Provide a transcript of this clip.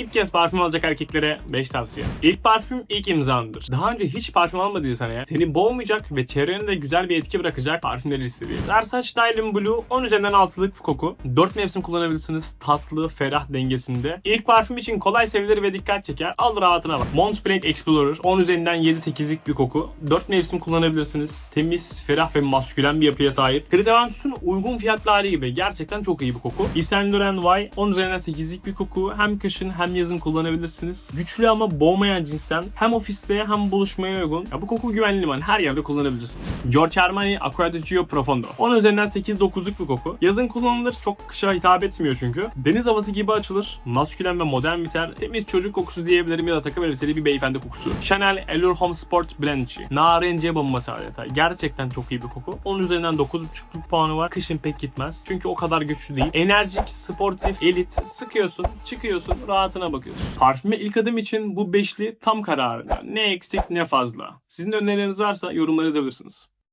İlk kez parfüm alacak erkeklere 5 tavsiye. İlk parfüm ilk imzandır. Daha önce hiç parfüm almadıysan eğer seni boğmayacak ve çevrene de güzel bir etki bırakacak parfümleri listeleyelim. Versace Styling Blue 10 üzerinden 6'lık bir koku. 4 mevsim kullanabilirsiniz. Tatlı, ferah dengesinde. İlk parfüm için kolay sevilir ve dikkat çeker. Al rahatına bak. Montblanc Explorer 10 üzerinden 7-8'lik bir koku. 4 mevsim kullanabilirsiniz. Temiz, ferah ve maskülen bir yapıya sahip. Credence'un uygun fiyatlı hali gibi. Gerçekten çok iyi bir koku. Yves Saint Laurent Y 10 üzerinden 8'lik bir koku. Hem kışın hem yazın kullanabilirsiniz. Güçlü ama boğmayan cinsten. Hem ofiste hem buluşmaya uygun. Ya bu koku güvenli liman. Her yerde kullanabilirsiniz. Giorgio Armani Acqua di Gio Profondo. 10 üzerinden 8-9'luk bir koku. Yazın kullanılır. Çok kışa hitap etmiyor çünkü. Deniz havası gibi açılır. Maskülen ve modern biter. Temiz çocuk kokusu diyebilirim ya da takım elbiseli bir beyefendi kokusu. Chanel Allure Home Sport Blendçi. Narenciye bombası adeta. Gerçekten çok iyi bir koku. 10 üzerinden 9.5'luk puanı var. Kışın pek gitmez. Çünkü o kadar güçlü değil. Enerjik, sportif, elit. Sıkıyorsun, çıkıyorsun, rahatına bakıyorsun. Parfüme ilk adım için bu beşli tam kararında. Ne eksik ne fazla. Sizin önerileriniz varsa yorumlara yazabilirsiniz.